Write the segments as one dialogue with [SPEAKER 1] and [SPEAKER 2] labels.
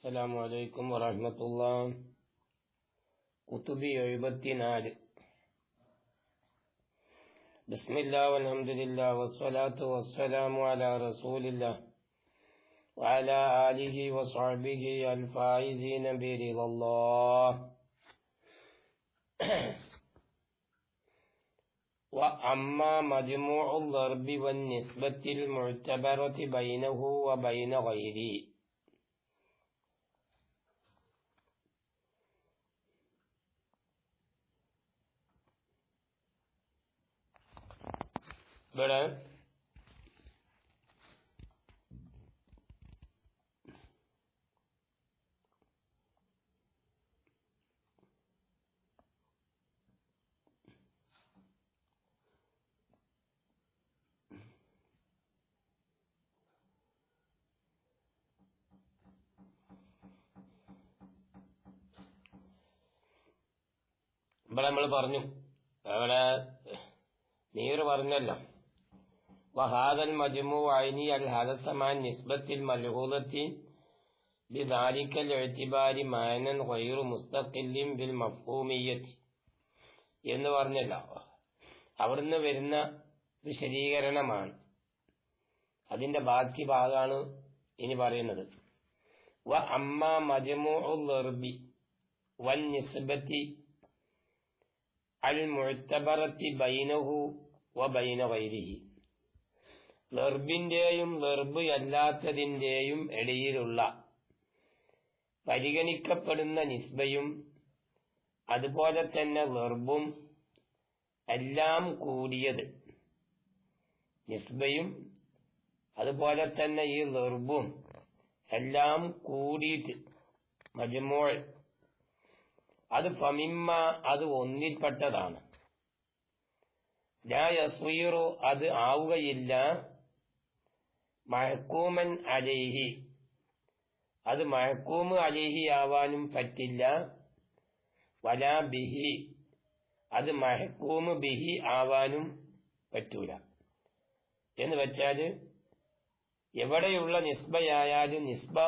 [SPEAKER 1] السلام عليكم ورحمة الله കുത്തുബി എഴുപത്തിനാല് بسم الله والحمد لله والصلاة والسلام على رسول الله وعلى آله وصحبه الفائزين برضا الله وأما مجموع الضرب والنسبة المعتبرة بينه وبين غيره ഇവിടെ ഇവിടെ നമ്മൾ പറഞ്ഞു അവിടെ നീർ പറഞ്ഞല്ലോ. وهذا المجموع عيني الحدث مع النسبة الملحوظة بذلك الاعتبار معنى غير مستقل بالمفهومية എന്ന് പറഞ്ഞല്ലോ അവിടുന്ന് വരുന്ന വിശദീകരണമാണ് അതിന്റെ ബാക്കി ഭാഗമാണ് ഇനി പറയുന്നത് വ അമ്മ മജമുബി വൻ നിസ്ബത്തി അൽ മുഴത്തബറത്തി ബൈനഹു വ ബൈന വൈരിഹി വെർബിന്റെയും വെർബ് അല്ലാത്തതിന്റെയും ഇടയിലുള്ള പരിഗണിക്കപ്പെടുന്ന നിസ്ബയും അതുപോലെ തന്നെ വെർബും എല്ലാം കൂടിയത് നിസ്ബയും അതുപോലെ തന്നെ ഈ വെർബും എല്ലാം കൂടിയിട്ട് മജമോൾ അത് ഫമിമ്മ അത് ഒന്നിൽപ്പെട്ടതാണ്. യസ്വീറു അത് ആവുകയില്ല. മഹക്കൂമൻ അലേഹി. അത് മഹക്കൂമ് അലേഹി ആവാനും പറ്റില്ല. വലാ ബിഹി. അത് മഹക്കൂമ് ബിഹി ആവാനും പറ്റൂല. എന്ന് വെച്ചാൽ എവിടെയുള്ള നിസ്ബയായാലും നിസ്ബ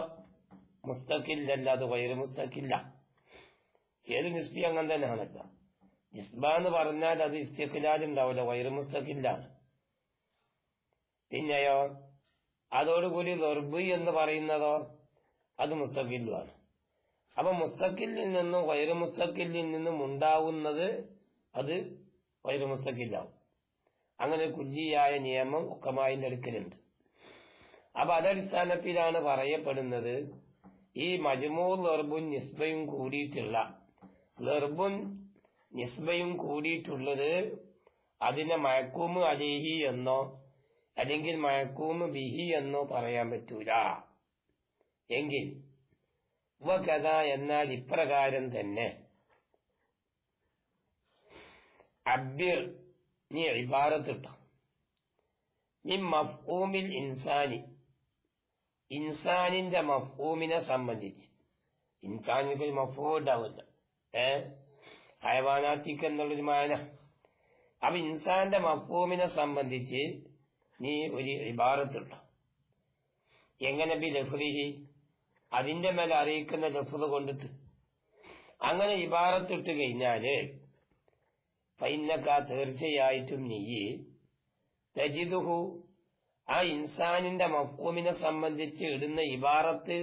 [SPEAKER 1] മുസ്തക്കില്ലല്ല അത് വൈറ് മുസ്തക്കില്ല ഏത് നിസ്ബി അങ്ങനെ തന്നെയാണല്ല. നിസ്ബ എന്ന് പറഞ്ഞാൽ അത് ഇസ്തിഖിലാലുണ്ടാവില്ല വൈറ് മുസ്തക്കില്ലാണ് പിന്നെയോ? അതോടുകൂടി വെർബ് എന്ന് പറയുന്നതോ അത് മുസ്തഖില്ലുമാണ് അപ്പൊ മുസ്തഖില്ലിൽ നിന്നും വൈറു മുസ്തഖില്ലിൽ നിന്നും ഉണ്ടാവുന്നത് അത് വൈറു മുസ്തഖില്ലാവും. അങ്ങനെ കുല്ലിയായ നിയമം ഒക്കമായിന്റെ അടുക്കലുണ്ട്. അപ്പൊ അതടിസ്ഥാനത്തിലാണ് പറയപ്പെടുന്നത് ഈ മജ്മൂർ വെർബും നിസ്ബയും കൂടിയിട്ടുള്ള വെർബും നിസ്ബയും കൂടിയിട്ടുള്ളത് അതിനെ മയക്കൂമ് അലേഹി എന്നോ അല്ലെങ്കിൽ മയക്കൂമ് ബിഹി എന്നോ പറയാൻ പറ്റൂല. എങ്കിൽ ഉപകഥ എന്നാൽ ഇപ്രകാരം തന്നെ. അബ്യർ നീ ഇബാറത്തിട്ട നീ മഫ്ഊമിൽ ഇൻസാനി. ഇൻസാനിന്റെ മഫ്ഊമിനെ സംബന്ധിച്ച്. ഇൻസാനിക്ക് ഒരു മഫൂ ഉണ്ടാവില്ല. ഏ? ഹയവാനാത്തിക്ക് എന്നുള്ളൊരു മാന. അപ്പൊ ഇൻസാന്റെ മഫൂമിനെ സംബന്ധിച്ച് നീ ഒരു ഇബാറത്തുണ്ട് എങ്ങനെ ബി ലഫ്രിഹി അതിന്റെ മേലെ അറിയിക്കുന്ന ലഫ്റ് കൊണ്ടിട്ട്. അങ്ങനെ ഇബാറത്തിട്ട് കഴിഞ്ഞാൽ പൈന്നക്ക തീർച്ചയായിട്ടും നീ തജിദുഹു ആ ഇൻസാനിന്റെ മക്കൂമിനെ സംബന്ധിച്ച് ഇടുന്ന ഇബാറത്ത്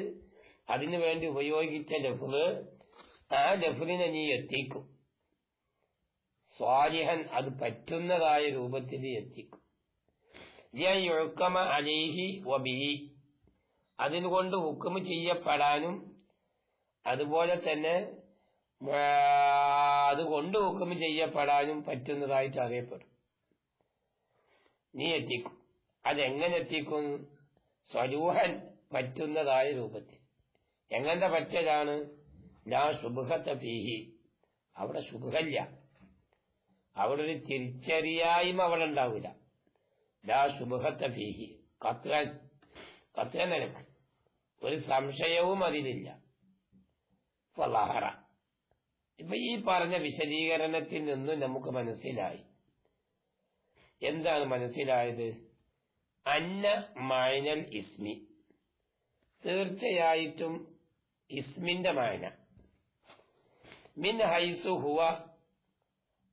[SPEAKER 1] അതിനു വേണ്ടി ഉപയോഗിച്ച ലഫ്റ് ആ ലഫ്റിനെ നീ എത്തിക്കും. സ്വാലിഹൻ അത് പറ്റുന്നതായ രൂപത്തിൽ എത്തിക്കും. വബിഹി. അതിനുകൊണ്ട് ഹുക്കുമ് ചെയ്യപ്പെടാനും അതുപോലെ തന്നെ അതുകൊണ്ട് ഹുക്കുമ് ചെയ്യപ്പെടാനും പറ്റുന്നതായിട്ട് അറിയപ്പെടും. നീ എത്തിക്കും. അതെങ്ങനെ എത്തിക്കും? സ്വരൂഹൻ പറ്റുന്നതായ രൂപത്തിൽ. എങ്ങനത്തെ പറ്റലാണ്? ലാ ശുഭത്തെ പീഹി അവിടെ ശുഭല്ല അവിടെ ഒരു തിരിച്ചറിയായ്മ അവിടെ ഉണ്ടാവില്ല. ഫീഹി. കത്തുകാൻ കത്തുകാൻ നിനക്ക് ഒരു സംശയവും അതിലില്ല. ഫലഹറ. ഇപ്പൊ ഈ പറഞ്ഞ വിശദീകരണത്തിൽ നിന്ന് നമുക്ക് മനസ്സിലായി. എന്താണ് മനസ്സിലായത്? അന്ന മൈനൽ ഇസ്മി. തീർച്ചയായിട്ടും ഇസ്മിന്റെ മായന. മിൻ ഹൈസു ഹുവ.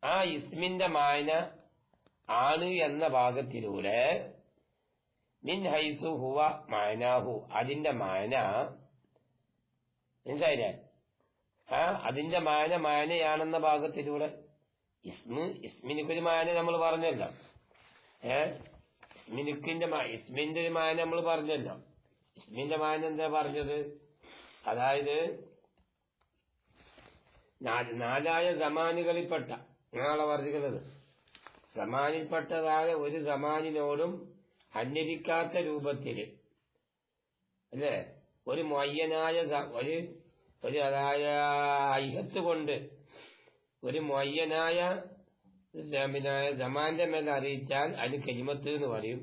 [SPEAKER 1] ആ ഇസ്മിന്റെ മായന ആണ് എന്ന ഭാഗത്തിലൂടെ മിൻ ഹുവ അതിന്റെ മായന മനസ്സിലായില്ലേ? ആ അതിന്റെ മായന മായനയാണെന്ന ഭാഗത്തിലൂടെ. ഇസ്മ് ഇസ്മിനിക്കൊരു മായന നമ്മൾ പറഞ്ഞല്ലോ. ഏ? ഇസ്മിനിക്കിന്റെ ഇസ്മിന്റെ ഒരു മായന നമ്മൾ പറഞ്ഞല്ലോ. ഇസ്മിന്റെ മായന എന്താ പറഞ്ഞത്? അതായത് നാലായ സമാനുകളിൽപ്പെട്ട നാളെ പറഞ്ഞിരിക്കുന്നത്? സമാനിൽപ്പെട്ടതായ ഒരു സമാനിനോടും അന്വരിക്കാത്ത രൂപത്തിൽ അല്ലേ? ഒരു മൊയ്യനായ ഒരു ഒരു അതായ ഐഹത്ത് കൊണ്ട് ഒരു മൊയ്യനായ പിന്നെ സമാന്റെ മേൽ അറിയിച്ചാൽ അതിന് കരിമത്ത് എന്ന് പറയും.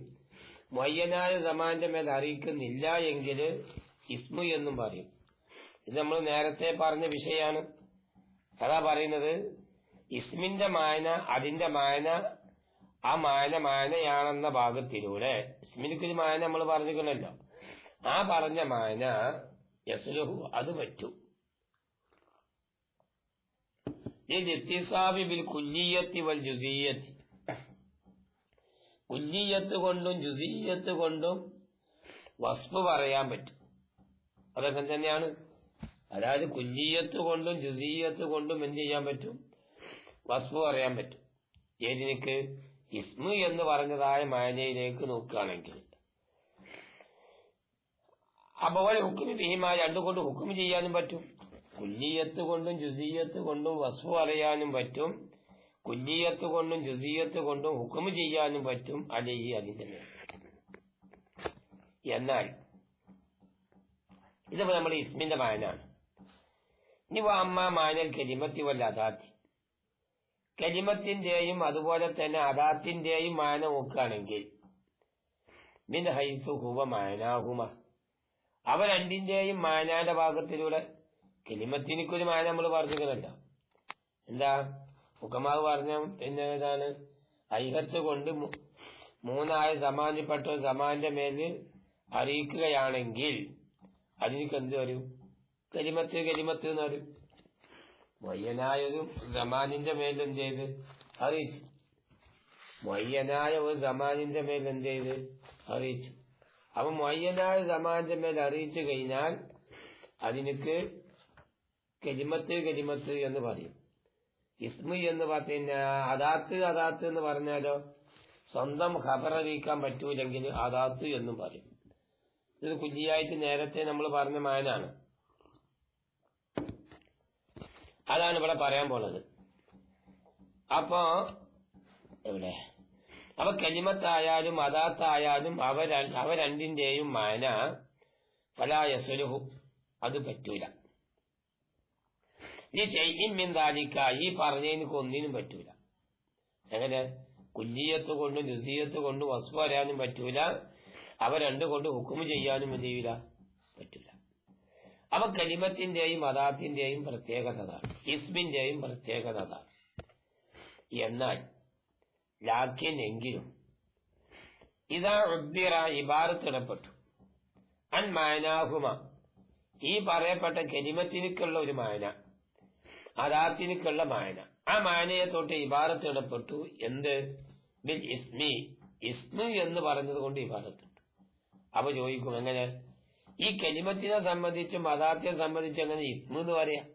[SPEAKER 1] മൊയ്യനായ സമാന്റെ മേൽ അറിയിക്കുന്നില്ല എങ്കിൽ ഇസ്മു എന്നും പറയും. ഇത് നമ്മൾ നേരത്തെ പറഞ്ഞ വിഷയമാണ്. അതാ പറയുന്നത് ഇസ്മിന്റെ മായന അതിന്റെ മായന ആ മായന മായനയാണെന്ന ഭാഗത്തിലൂടെ ഇസ്മിനിക്കൊരു മായന നമ്മൾ പറഞ്ഞിരിക്കണല്ലോ. ആ പറഞ്ഞ മായന യസുലഹു അത് പറ്റു. ബിൽ വൽ കുല്ലിയത്ത് കൊണ്ടും ജുസീയത്ത് കൊണ്ടും വസ്ഫ് പറയാൻ പറ്റും. അതൊക്കെ തന്നെയാണ്? അതായത് കുല്ലിയത്ത് കൊണ്ടും ജുസീയത്ത് കൊണ്ടും എന്ത് ചെയ്യാൻ പറ്റും? വസ്ഫ് പറയാൻ പറ്റും. ഏതിനിക്ക് ഇസ്മു എന്ന് പറഞ്ഞതായ മായനയിലേക്ക് നോക്കുകയാണെങ്കിൽ. അപവൽ ഹുക്കും ഭീമ രണ്ടുകൊണ്ട് ഹുക്കും ചെയ്യാനും പറ്റും. കുല്ലിയത്ത് കൊണ്ടും ജുസീയത്ത് കൊണ്ടും വസ്തു അറിയാനും പറ്റും. കുല്ലിയത്ത് കൊണ്ടും ജുസീയത്ത് കൊണ്ടും ഹുക്കും ചെയ്യാനും പറ്റും. അലിഹി അതിന്റെ മേൽ എന്നാൽ ഇതിപ്പോ നമ്മുടെ ഇസ്മിന്റെ മായനാണ്. ഇനി അമ്മ മാനൽ കരിമത്തി വല്ല അദാത്തി. കലിമത്തിന്റെയും അതുപോലെ തന്നെ അദാത്തിന്റെയും മാന നോക്കുകയാണെങ്കിൽ മിൻ ഹൈസു മാനാഹുമ. അവ രണ്ടിന്റെയും മാനാന്റെ ഭാഗത്തിലൂടെ കലിമത്തിനിക്കൊരു മാന നമ്മൾ പറഞ്ഞിരിക്കണല്ലോ. എന്താ? ഹുക്കമാവ് പറഞ്ഞ പിന്നെ ഏതാണ് ഐഹത്ത് കൊണ്ട് മൂന്നായ സമാനിപ്പെട്ട സമാന്റെ മേൽ അറിയിക്കുകയാണെങ്കിൽ അതിനൊക്കെ എന്ത് വരും? കരിമത്ത് കരിമത്ത് എന്ന് പറയും മൊയ്യനായൊരു സമാനിന്റെ മേൽ ചെയ്ത്? അറിയിച്ചു. മയ്യനായ ഒരു സമാനിന്റെ മേൽ എന്ത് ചെയ്ത്? അറിയിച്ചു. അപ്പൊ മയ്യനായ സമാനിന്റെ മേൽ അറിയിച്ചു കഴിഞ്ഞാൽ അതിനക്ക് കരിമത്ത് കരിമത്ത് എന്ന് പറയും. ഇസ്മി എന്ന് പിന്നെ അതാത്ത് അതാത്ത് എന്ന് പറഞ്ഞാലോ? സ്വന്തം ഖബർ അറിയിക്കാൻ പറ്റൂലെങ്കിൽ അതാത്ത് എന്നും പറയും. ഇത് കുഞ്ഞിയായിട്ട് നേരത്തെ നമ്മൾ പറഞ്ഞ മാനാണ്. അതാണ് ഇവിടെ പറയാൻ പോണത്. അപ്പോ എവിടെ? അപ്പൊ കലിമത്തായാലും അതാത്തായാലും അവ അവ രണ്ടിന്റെയും മാന ഫലായസുലുഹു അത് പറ്റൂല. ഈ ചെയ്യിമ്മിന്താലിക്ക ഈ പറഞ്ഞതിന് ഒന്നിനും പറ്റൂല. എങ്ങനെ? കുല്ലിയത്ത് കൊണ്ട് നിസീയത്ത് കൊണ്ട് വസ്തു വരാനും പറ്റൂല. അവ രണ്ടു കൊണ്ട് ഹുക്കുമ് ചെയ്യാനും ചെയ്യൂല? പറ്റൂല. അവ കലിമത്തിന്റെയും അദാത്തിന്റെയും പ്രത്യേകത ഇസ്മിന്റെയും പ്രത്യേകത എന്നാൽ ലാഖ്യൻ എങ്കിലും ഇതാ ഉബ്ബിറ ഇബാറത്തിടപ്പെട്ടു അൻ മായനാഹുമ ഈ പറയപ്പെട്ട കലിമത്തിനുക്കുള്ള ഒരു മായന അദാത്തിനുക്കുള്ള മായന ആ മായനയെ തൊട്ട് ഇബാറത്തിടപ്പെട്ടു എന്ത്? ബിൽ ഇസ്മി. ഇസ്മു എന്ന് പറഞ്ഞത് കൊണ്ട് ഇബാറത്തുണ്ട് അപ്പൊ ചോദിക്കും എങ്ങനെ? ഈ കലിമത്തിനെ സംബന്ധിച്ചും മതാത്തിനെ സംബന്ധിച്ചും അങ്ങനെ ഇസ്മു എന്ന് പറയാം?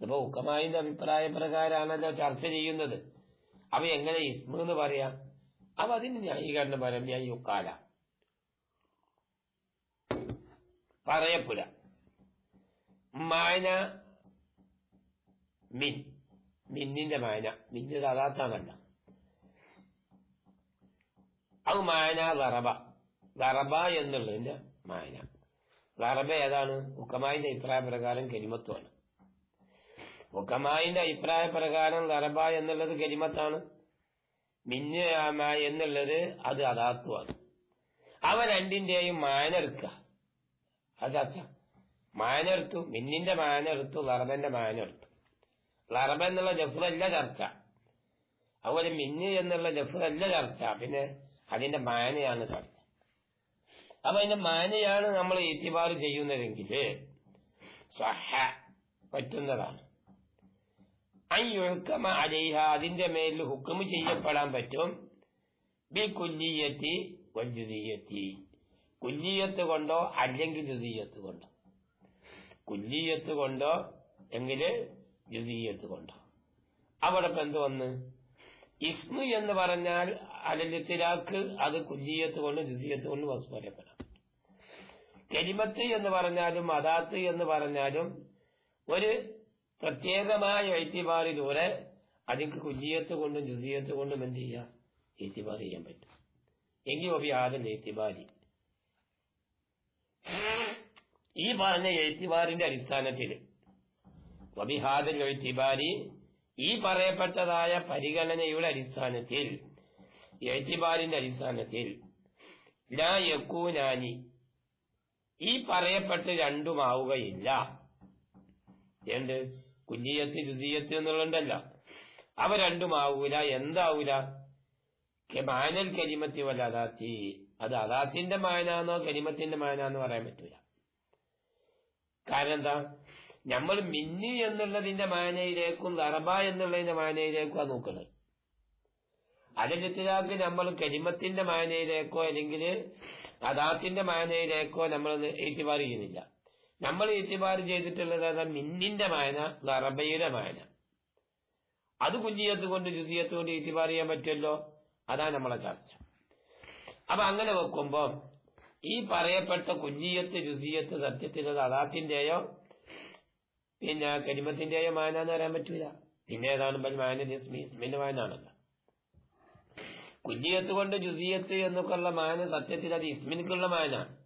[SPEAKER 1] ഇപ്പൊ ഉക്കമായിന്റെ അഭിപ്രായ പ്രകാരമാണല്ലോ ചർച്ച ചെയ്യുന്നത്. അവ എങ്ങനെ ഇസ്മു എന്ന് പറയാം? അപ്പൊ അതിന് ന്യായീകരണം പറയാം. ഞാൻ യുക്കാല പറയപ്പുര. മായന മിൻ. മിന്നിന്റെ മായന മിന്നത് അതാത്താണല്ല. അത് മായന ദറബ ദറബ എന്നുള്ളതിന്റെ മായന ലറബ ഏതാണ്? ഉക്കമായിന്റെ അഭിപ്രായ പ്രകാരം കരിമത്വമാണ്. ഉക്കമായിന്റെ അഭിപ്രായ പ്രകാരം ലറബ എന്നുള്ളത് കരിമത്താണ്. മിന്നയാമ എന്നുള്ളത് അത് അതാത്വമാണ്. അവ രണ്ടിന്റെയും മായന അതാത്ത എടുത്തു മിന്നിന്റെ മായന എടുത്തു ലറബന്റെ മായന ലറബ എന്നുള്ള ജഫ്റല്ല ചർച്ച. അതുപോലെ മിന്ന് എന്നുള്ള ജഫ്റല്ല ചർച്ച. പിന്നെ അതിന്റെ മാനയാണ് ചർച്ച. അപ്പൊ അതിന്റെ മാനയാണ് നമ്മൾ ഏറ്റുപാട് ചെയ്യുന്നതെങ്കിൽ സ്വഹ പറ്റുന്നതാണ്. അയ്യൊഴുക്കമ അലേഹ അതിന്റെ മേലിൽ ഹുക്കം ചെയ്യപ്പെടാൻ പറ്റും. ബി കുല്ലിയത്തി വജുദീയത്തി കുല്ലിയത്ത് കൊണ്ടോ അല്ലെങ്കിൽ ജുസീയത്ത് കൊണ്ടോ. കുല്ലിയത്ത് കൊണ്ടോ എങ്കിൽ ജുസീയത്ത് കൊണ്ടോ. അവിടെ ഇപ്പൊ എന്ത് വന്ന്? ഇസ്മു എന്ന് പറഞ്ഞാൽ അലലിത്തിലാക്ക് അത് കുല്ലിയത്ത് കൊണ്ട് ജുസിയത്ത് കൊണ്ട് വസ്തുപരപ്പെടാം കെലിമത്ത് എന്ന് പറഞ്ഞാലും അതാത്ത് എന്ന് പറഞ്ഞാലും ഒരു പ്രത്യേകമായ എഴുത്തിബാറിലൂടെ അതിക്ക് കുല്ലിയത്ത് കൊണ്ടും ജുസിയത്ത് കൊണ്ടും എന്ത് ചെയ്യാം? എഴുത്തിബാർ ചെയ്യാൻ പറ്റും. എങ്കിൽ ഒബി ആദ്യം എഴുത്തിബാരി ഈ പറഞ്ഞ എഴുത്തിബാറിന്റെ അടിസ്ഥാനത്തിൽ വബിഹാദൽ എഴുത്തിബാരി ഈ പറയപ്പെട്ടതായ പരിഗണനയുടെ അടിസ്ഥാനത്തിൽ എഴുത്തിബാറിന്റെ അടിസ്ഥാനത്തിൽ ഈ പറയപ്പെട്ട് രണ്ടുമാവുകയില്ല. എന്ത്? കുഞ്ഞിയത്തി രുചിയത്ത് എന്നുള്ളതല്ല. അവ രണ്ടുമാവൂല. എന്താവൂല? മാനൽ കരിമത്തി വല്ല അതാത്തി അത് അതാത്തിന്റെ മാനാന്നോ കരിമത്തിന്റെ മാനാന്നോ പറയാൻ പറ്റൂല. കാരണം എന്താ നമ്മൾ മിന്നി എന്നുള്ളതിന്റെ മാനയിലേക്കും ദർബ എന്നുള്ളതിന്റെ മാനയിലേക്കും നോക്കുന്നത്. അതിലെത്തിലാക്ക് നമ്മൾ കരിമത്തിന്റെ മാനയിലേക്കോ അല്ലെങ്കിൽ അദാത്തിന്റെ മാനയിലേക്കോ നമ്മൾ ഏറ്റുപാർ ചെയ്യുന്നില്ല. നമ്മൾ ഏറ്റുപാർ ചെയ്തിട്ടുള്ളത് മിന്നിന്റെ മായന റബയുടെ മായന. അത് കുഞ്ഞിയത്ത് കൊണ്ട് ജുസിയത്ത് കൊണ്ട് ഏറ്റുപാർ ചെയ്യാൻ പറ്റുമല്ലോ? അതാണ് നമ്മളെ ചർച്ച. അപ്പൊ അങ്ങനെ വെക്കുമ്പോ ഈ പറയപ്പെട്ട കുഞ്ഞിയത്ത് ജുസിയത്ത് സത്യത്തിൽ അത് അദാത്തിന്റെയോ പിന്നെ കരിമത്തിന്റെയോ മായന എന്ന് പറയാൻ പറ്റൂല. പിന്നെ ഏതാണ് മാന ഇസ്മിന്റെ മാനാണല്ലോ കുഞ്ഞിയത്ത് കൊണ്ട് ജുസിയത്ത് എന്നൊക്കെയുള്ള മാന സത്യത്തിൽ അത് ഇസ്മിനിക്കുള്ള മാനാണ്.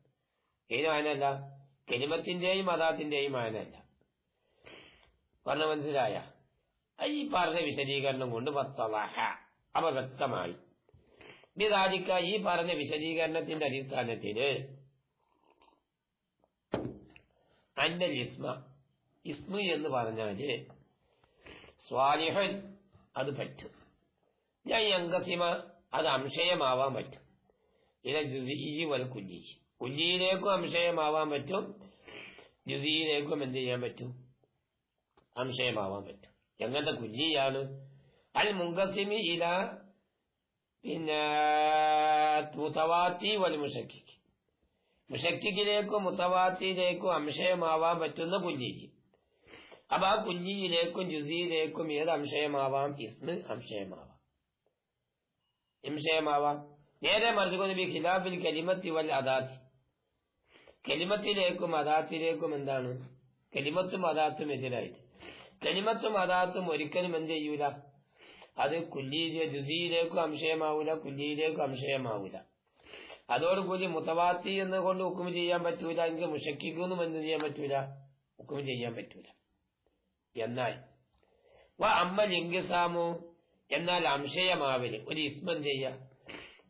[SPEAKER 1] ഏത് മാനല്ല? കെലിമത്തിന്റെയും മതാത്തിന്റെയും മാനല്ല. പറഞ്ഞ മനസ്സിലായ? ഈ പറഞ്ഞ വിശദീകരണം കൊണ്ട് വത്തവഹ അവ വ്യക്തമായി. ഈ പറഞ്ഞ വിശദീകരണത്തിന്റെ അടിസ്ഥാനത്തിൽ അന്നൽ ഇസ്മ ഇസ്മ എന്ന് പറഞ്ഞാൽ സ്വാലിഹൻ അത് പറ്റും. ഞാൻ അങ്കസിമ അത് അംശയമാവാൻ പറ്റും. ഇല ജുസി വൽ കുഞ്ഞി കുഞ്ഞിയിലേക്കും അംശയമാവാൻ പറ്റും. ജുസിയിലേക്കും എന്ത് ചെയ്യാൻ പറ്റും? അംശയമാവാൻ പറ്റും. എങ്ങനത്തെ കുഞ്ഞിയാണ് അൽ മുങ്കസിമി ഇല പിന്നെ മുത്തവാത്തി വൽ മുഷക്കിക്ക് മുഷക്കിക്കിലേക്കും മുത്തവാത്തിയിലേക്കും അംശയമാവാൻ പറ്റുന്ന കുഞ്ഞിക്ക് അപ്പൊ ആ കുഞ്ഞിയിലേക്കും ജുസിയിലേക്കും ഏത് അംശയമാവാം? ഇസ്മ് അംശയമാവാം. സംശയമാവാം നേരെ മറിച്ചുകൊണ്ട് ബി ഖിലാഫിൽ കലിമത്തി വൽ അദാത്തി കലിമത്തിലേക്കും അദാത്തിലേക്കും എന്താണ് കലിമത്തും അദാത്തും എതിരായിട്ട് കലിമത്തും അദാത്തും ഒരിക്കലും എന്ത് ചെയ്യൂല അത് കുല്ലിയിലെ ജുസിയിലേക്കും അംശയമാവൂല കുല്ലിയിലേക്കും അംശയമാവൂല അതോടുകൂടി മുത്തവാത്തി എന്ന് കൊണ്ട് ഹുക്കും ചെയ്യാൻ പറ്റൂല എനിക്ക് മുഷക്കിക്കൊന്നും എന്ത് ചെയ്യാൻ പറ്റൂല ഹുക്കും ചെയ്യാൻ പറ്റൂല എന്നാൽ അമ്മ ലിംഗസാമോ എന്നാൽ അംശയമാവൽ ഒരു ഇസ്മം ചെയ്യ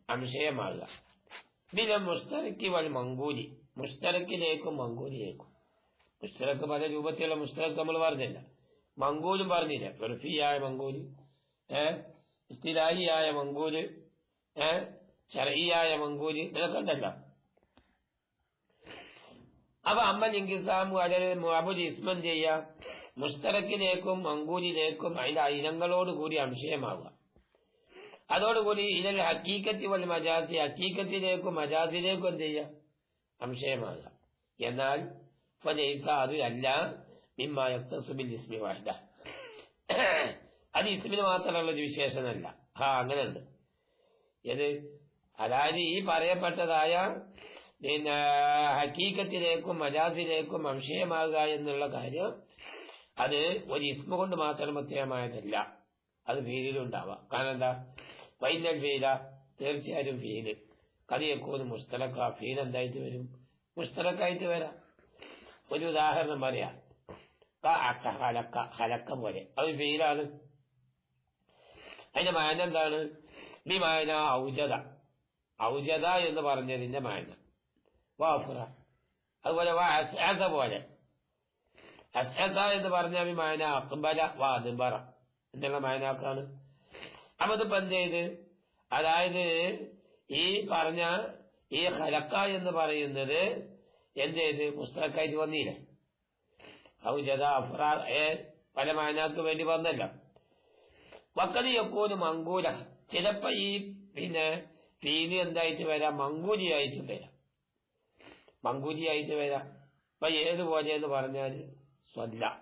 [SPEAKER 1] അംശയമാകുക. പിന്നെ മുസ്തറക്കി വൽ മങ്കൂലി മുസ്തറക്കിലേക്കും മങ്കൂലിലേക്കും. മുസ്തറക്ക് പല രൂപത്തിലുള്ള മുസ്തറക്ക് നമ്മൾ പറഞ്ഞില്ല. മങ്കൂലും പറഞ്ഞില്ല. ഫിയായ മങ്കൂൽ ഏ ഇസ്തിലാഹിയായ മങ്കൂൽ ഏ ഷറയിയായ മങ്കൂൽ ഇതൊക്കെ ഉണ്ടല്ലോ. അപ്പൊ അമ്മ ലിംഗിസാമു അല്ലെങ്കിൽ അബുജി ഇസ്മം ചെയ്യ മുസ്തറക്കിലേക്കും മങ്കൂരിലേക്കും അതിന്റെ ഇനങ്ങളോടുകൂടി അംശയമാവുക അതോടുകൂടി ഇതിൽ ഹക്കീക്കത്തി വൽ മജാസി ഹക്കീക്കത്തിലേക്കും മജാസിലേക്കും എന്ത് ചെയ്യുക? അംശയമാകുക എന്നാൽ അത് അതിലല്ല മിമ്മായസുബിൽ ഇസ്മി വാഹിദ. അത് ഇസ്മിന് മാത്രമുള്ള ഒരു വിശേഷമല്ല. ആ അങ്ങനെയുണ്ട്. ഇത് അതായത് ഈ പറയപ്പെട്ടതായ പിന്നെ ഹക്കീക്കത്തിലേക്കും മജാസിലേക്കും അംശയമാകുക എന്നുള്ള കാര്യം അത് ഒരു ഇസ്മ കൊണ്ട് മാത്രം പ്രത്യേകമായതല്ല. അത് ഫീലിലുണ്ടാവാം കാരണം എന്താ? വൈനൽ ഫീല. തീർച്ചയായും ഫീൽ. കറിയക്കൂന്ന് മുസ്തലക്ക ഫീൽ എന്തായിട്ട് വരും? മുസ്തലക്കായിട്ട് വരാം. ഒരു ഉദാഹരണം പറയാം. ഹലക്ക ഹലക്ക പോലെ. അത് ഫീലാണ്. അതിന്റെ മാന എന്താണ്? ബി മാന ഔജത ഔജത എന്ന് പറഞ്ഞതിന്റെ മാന വാഫുറ അതുപോലെ വാസ പോലെ. അസ്അസ എന്ന് പറഞ്ഞാൽ മായന അക്ബല വാദിബറ എന്നുള്ള മായനാക്കാണ് അപ്പൊ ഇതിപ്പോ എന്ത് ചെയ്ത്? അതായത് ഈ പറഞ്ഞ ഈ ഹലക്ക എന്ന് പറയുന്നത് എന്ത് ചെയ്ത്? പുസ്തകമായിട്ട് വന്നില്ലേ? ഔജത അഫ്രാ പല മാനാക്ക് വേണ്ടി വന്നല്ല. വക്കത് യക്കൂന് മങ്കൂല. ചിലപ്പോ ഈ പിന്നെ ഫീൽ എന്തായിട്ട് വരാം? മങ്കൂലിയായിട്ട് വരാം. മങ്കൂലിയായിട്ട് വരാം. അപ്പൊ ഏതുപോലെ എന്ന് പറഞ്ഞാൽ സ്വല്ല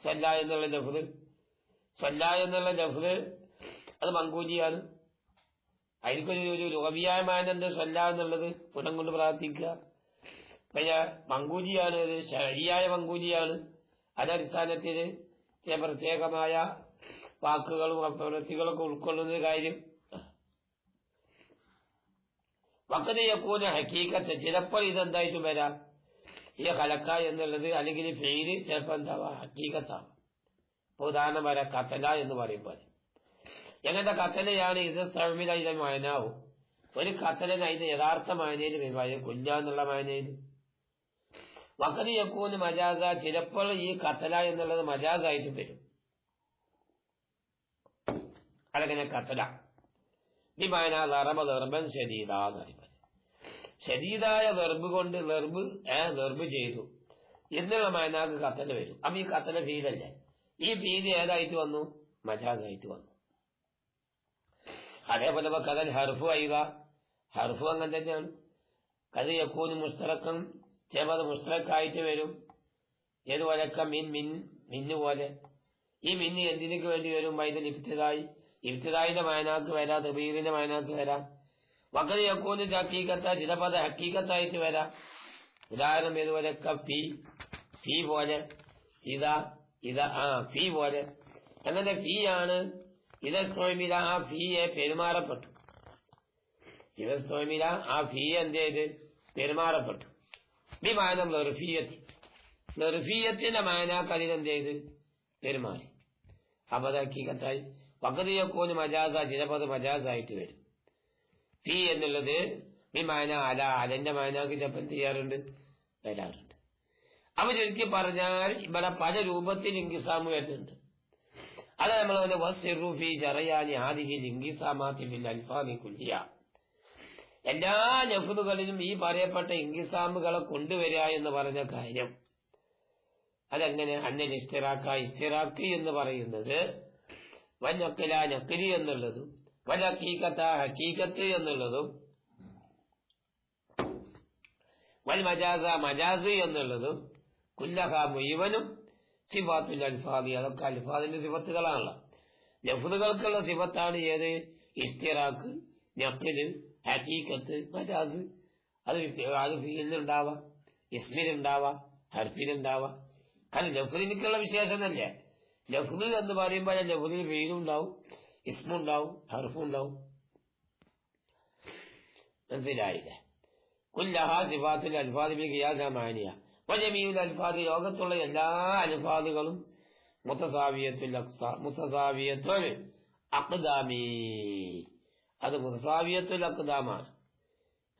[SPEAKER 1] സ്വല്ല എന്നുള്ള ലഫ്ല് സ്വല്ല എന്നുള്ള ലഫ്ല് അത് മങ്കൂലിയാണ് അതിനൊരു ഒരു ലോപിയായ മാനന്ദ സ്വല്ല എന്നുള്ളത് പുനം കൊണ്ട് പ്രാർത്ഥിക്കുക. പിന്നെ മങ്കൂലിയാണ് ഇത് ശരിയായ മങ്കൂലിയാണ് അതടിസ്ഥാനത്തിൽ ചില പ്രത്യേകമായ വാക്കുകളും പ്രവൃത്തികളൊക്കെ ഉൾക്കൊള്ളുന്ന കാര്യം. വക്കതയക്കൂന ഹക്കീക്കത്ത് ചിലപ്പോൾ ഇതെന്തായിട്ട് വരാം. ഈ കലക്ക എന്നുള്ളത് അല്ലെങ്കിൽ ഫെയിൽ ചിലപ്പോൾ എന്താവാ ഹക്കീകത്താണ് ഇപ്പൊ ഉദാഹരണം വരാം കത്തല എന്ന് പറയുമ്പോൾ. എങ്ങനത്തെ കത്തലയാണ് ഇത് തമിഴ് അതിന്റെ മായനാവും. ഒരു കത്തലൻ അതിന്റെ യഥാർത്ഥ മായനയിൽ വരുവായ കൊല്ല എന്നുള്ള മായനയിൽ. വക്കത് യക്കൂന് മജാക ചിലപ്പോൾ ഈ കത്തല എന്നുള്ളത് മജാകായിട്ട് വരും. അടങ്ങനെ കത്തല? ബിമാന ലറബ ലർബൻ ശരീര എന്ന് ശരീരായ വെർബ് കൊണ്ട് വെർബ് ഏ വെർബ് ചെയ്തു. എന്നുള്ള മയനാക്ക് കത്തന വരും. അപ്പൊ ഈ കത്തന ഫീലല്ലേ? ഈ ഫീൽ ഏതായിട്ട് വന്നു? മജാസായിട്ട് വന്നു. അതേപോലെ കഥൻ ഹർഫു അയ്യ ഹർഫു അങ്ങനെ തന്നെയാണ്. കഥ യക്കൂന് മുസ്തറക്കം ചിലപ്പോൾ മുസ്തറക്കായിട്ട് വരും. ഏതുപോലെയൊക്കെ മിൻ മിൻ മിന്നു പോലെ. ഈ മിന്ന് എന്തിനൊക്കെ വേണ്ടി വരും? വൈദ്യുതി ഇഫ്തിതായി ഇഫ്തിതായിന്റെ മായനാക്ക് വരാം തബീറിന്റെ മായനാക്ക് വരാം. വക്കത് യക്കൂന് ഹക്കീക്കത്ത ചിലപ്പോൾ അത് ഹക്കീക്കത്തായിട്ട് വരാം. ഉദാഹരണം ഇതുപോലെ ഫീ ഫീ പോലെ ഇതാ ഇതാ ആ ഫീ പോലെ. അങ്ങനെ ഫീ ആണ്. ഇതസ്തോമില ആ ഫീയെ പെരുമാറപ്പെട്ടു. ഇതസ്തോമില ആ ഫീ എന്ത് ചെയ്ത്? പെരുമാറപ്പെട്ടു. വിമാനം മാനം നെർഫീയത്തി നെർഫീയത്തിന്റെ മാനാക്ക് അതിനെന്ത് ചെയ്ത്? പെരുമാറി. അപ്പൊ അത് ഹക്കീക്കത്തായി. പകുതിയൊക്കെ മജാസ ചിലപ്പോൾ അത് മജാസായിട്ട് വരും. ഫീ എന്നുള്ളത് ഈ മാന അല അലന്റെ മാനാക്ക് ചിലപ്പോൾ എന്ത് ചെയ്യാറുണ്ട് വരാറുണ്ട്. അപ്പൊ ചുരുക്കി പറഞ്ഞാൽ ഇവിടെ പല രൂപത്തിൽ ഇംഗിസാമ് വരുന്നുണ്ട്. അത് നമ്മൾ വസ്റൂഫി ജറയാനി ആദിഹി ഇംഗിസാമാത്തി ഫിൽ അൽഫാനി കുല്യ എല്ലാ നഫുദുകളിലും ഈ പറയപ്പെട്ട ഇംഗിസാമുകളെ കൊണ്ടുവരിക എന്ന് പറഞ്ഞ കാര്യം. അതെങ്ങനെ? അന്നൽ ഇസ്തിറാക്ക ഇസ്തിറാക്ക് എന്ന് പറയുന്നത് വൻ വന്നക്കില നക്കിരി എന്നുള്ളതും വൽ ഹക്കീക്കത്ത എന്നുള്ളതും വൽ മജാസ മജാസ് എന്നുള്ളതും കുല്ലഹ മുഴുവനും സിഫാത്തുൽ അൽഫാദി അതൊക്കെ അൽഫാദിന്റെ സിഫത്തുകളാണല്ലോ ലഫുദുകൾക്കുള്ള സിഫത്താണ് ഏത്? ഇസ്തിറാക്ക് നക്കിൽ ഹക്കീക്കത്ത് മജാസ്. അത് അത് ഫീലിനുണ്ടാവാം ഇസ്മിനുണ്ടാവാം ഹർഫിനുണ്ടാവാം കാരണം ലഫുദിനിക്കുള്ള വിശേഷമല്ലേ ലഫുദ് എന്ന് പറയുമ്പോൾ ലഫുദിന് ഫീലും ഉണ്ടാവും ഇസ്മുണ്ടാവും ഹർഫും ഉണ്ടാവും മനസ്സിലായില്ലേ കുല്ലഹ സിഫാത്തിൽ അൽഫാദ് ബി ഖിയാസ മാനിയ വജമീഉൽ അൽഫാദ് ലോകത്തുള്ള എല്ലാ അൽഫാദുകളും മുത്തസാവിയത്തുൽ അക്സ മുത്തസാവിയത്തുൽ അക്ദാമി അത് മുത്തസാവിയത്തുൽ അക്ദാമാണ്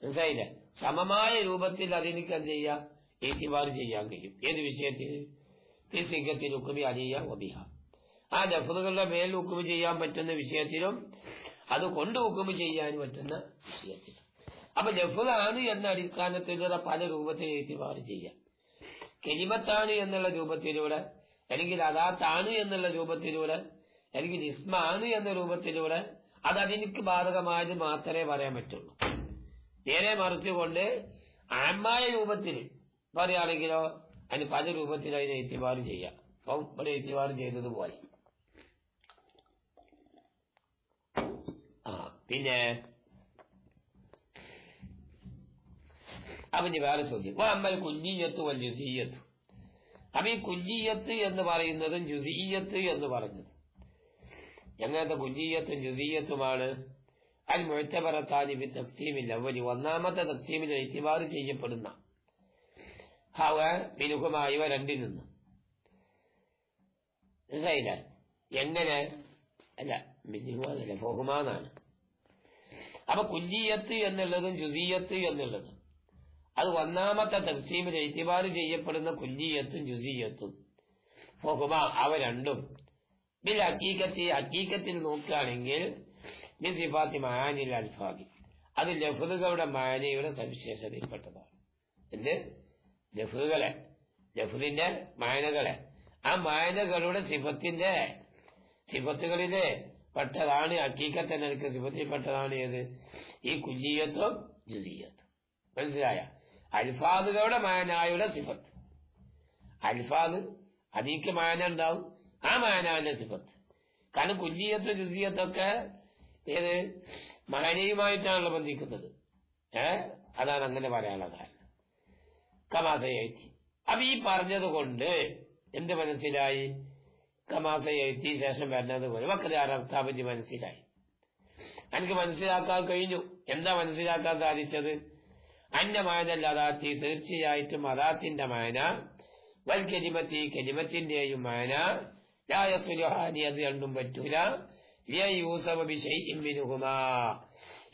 [SPEAKER 1] മനസ്സിലായില്ലേ? സമമായ രൂപത്തിൽ അതിനിക്ക് എന്ത് ചെയ്യാം? ഏറ്റുപാട് ചെയ്യാൻ കഴിയും. ഏത് വിഷയത്തിൽ? ഫിസിക്കത്തിൽ ഹുക്കുമി അലിയ ഒബിഹ ആ ലഫ്ലുകളുടെ മേൽ ഹുക്കുമ് ചെയ്യാൻ പറ്റുന്ന വിഷയത്തിലും അത് കൊണ്ട് ഹുക്കുമ് ചെയ്യാൻ പറ്റുന്ന വിഷയത്തിലും. അപ്പൊ ലഫ്ലാണ് എന്ന അടിസ്ഥാനത്തിലൂടെ പല രൂപത്തിൽ എഴുതിമാറി ചെയ്യാം. കെലിമത്താണ് എന്നുള്ള രൂപത്തിലൂടെ അല്ലെങ്കിൽ അതാത്താണ് എന്നുള്ള രൂപത്തിലൂടെ അല്ലെങ്കിൽ ഇസ്മാണ് എന്ന രൂപത്തിലൂടെ അത് അതിനിക്ക് ബാധകമായത് മാത്രമേ പറയാൻ പറ്റുള്ളൂ. നേരെ മറിച്ചുകൊണ്ട് ആമായ രൂപത്തിൽ പറയുകയാണെങ്കിലോ അതിന് പല രൂപത്തിൽ അതിനെ എത്തിവാറ് ചെയ്യാം. അപ്പം ഇവിടെ എത്തിവാറ് ചെയ്തതുപോലെ ആ പിന്നെ അവന് വേറെ ചോദ്യം. അമ്മൽ കുഞ്ഞിയത്ത് വൽ ജുസീയത്ത്. അപ്പൊ ഈ കുഞ്ഞിയത്ത് എന്ന് പറയുന്നതും ജുസീയത്ത് എന്ന് പറഞ്ഞത്. എങ്ങനത്തെ കുഞ്ഞിയത്തും ജുസീയത്തുമാണ്? അൽ മുഴത്തപറത്താനി ബി തക്സീമിൽ അവലി ഒന്നാമത്തെ തക്സീമിൽ ഇത്തിബാർ ചെയ്യപ്പെടുന്ന. ഹവ മിനുഹുമായ ഇവ രണ്ടിൽ നിന്ന്. എങ്ങനെ? അല്ല മിനുഹുമാന്നല്ല ഫഹുമാന്നാണ്. അപ്പൊ കുഞ്ചിയത്ത് എന്നുള്ളതും ജുസീയത്ത് എന്നുള്ളതും. അത് ഒന്നാമത്തെ തക്സീമിൽ എത്തിബാറ് ചെയ്യപ്പെടുന്ന കുഞ്ചിയത്തും ജുസീയത്തും. ഫഹുമ അവ രണ്ടും. ബിൽ അക്കീക്കത്തി അക്കീക്കത്തിൽ നോക്കുകയാണെങ്കിൽ ബിസിഫാത്തി മഹാനിൽ അൽഫാബി അത് ലഫുദുകളുടെ മാനയുടെ സവിശേഷതയിൽപ്പെട്ടതാണ്. എന്ത്? ലഫുദുകളെ ലഫുദിന്റെ മായനകളെ ആ മായനകളുടെ സിഫത്തിന്റെ സിഫത്തുകളിൽ പെട്ടതാണ് അക്കീക്കത്തിനൊക്കെ നിനക്ക് സിഫത്തിൽ പെട്ടതാണ് ഏത്? ഈ കുല്ലിയത്വം ജുസീയത്വം മനസ്സിലായ? അൽഫാദുകളുടെ മായനായുടെ സിഫത്ത്. അൽഫാദ് അതിക്ക് മായന ഉണ്ടാവും ആ മായനാവിന്റെ സിഫത്ത്. കാരണം കുല്ലിയത്ത് ജുസിയത്തൊക്കെ ഏത്? മായനയുമായിട്ടാണല്ലോ ബന്ധിക്കുന്നത്. ഏ? അതാണ് അങ്ങനെ പറയാനുള്ള കാരണം. കമാസയായി അപ്പൊ ഈ പറഞ്ഞത് കൊണ്ട് എന്ത് മനസ്സിലായി? കമാസയെത്തി ശേഷം വരുന്നത് പോലെ. വക്കതാരത്താപറ്റി മനസ്സിലായി. എനിക്ക് മനസ്സിലാക്കാൻ കഴിഞ്ഞു. എന്താ മനസ്സിലാക്കാൻ സാധിച്ചത്? അന്യമായതല്ല അതാത്തി തീർച്ചയായിട്ടും അതാത്തിന്റെ മായന വൽ കെലിമത്തി കെലിമത്തിന്റെയും മായന രാജസുരഹാനി അത് രണ്ടും പറ്റൂല.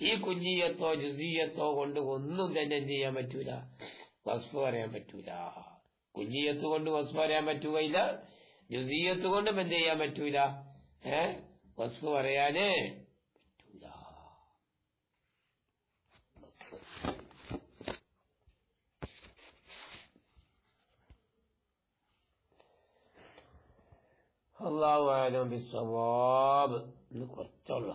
[SPEAKER 1] ഈ കുഞ്ഞിയത്തോ ജുസിയത്തോ കൊണ്ട് ഒന്നും തന്നെ എന്ത് ചെയ്യാൻ പറ്റൂല? വസ്തു പറയാൻ പറ്റൂല. കുഞ്ഞിയത്ത് കൊണ്ട് വസ്തു പറയാൻ പറ്റുകയില്ല. ജുസിയത്ത് കൊണ്ടും എന്ത് ചെയ്യാൻ പറ്റൂല ഏ വസ്ഫ് പറയാന് പറ്റൂല അള്ളാഹു ആലം ബിസ്സവാബ് ഇന്ന് കുറച്ചുള്ള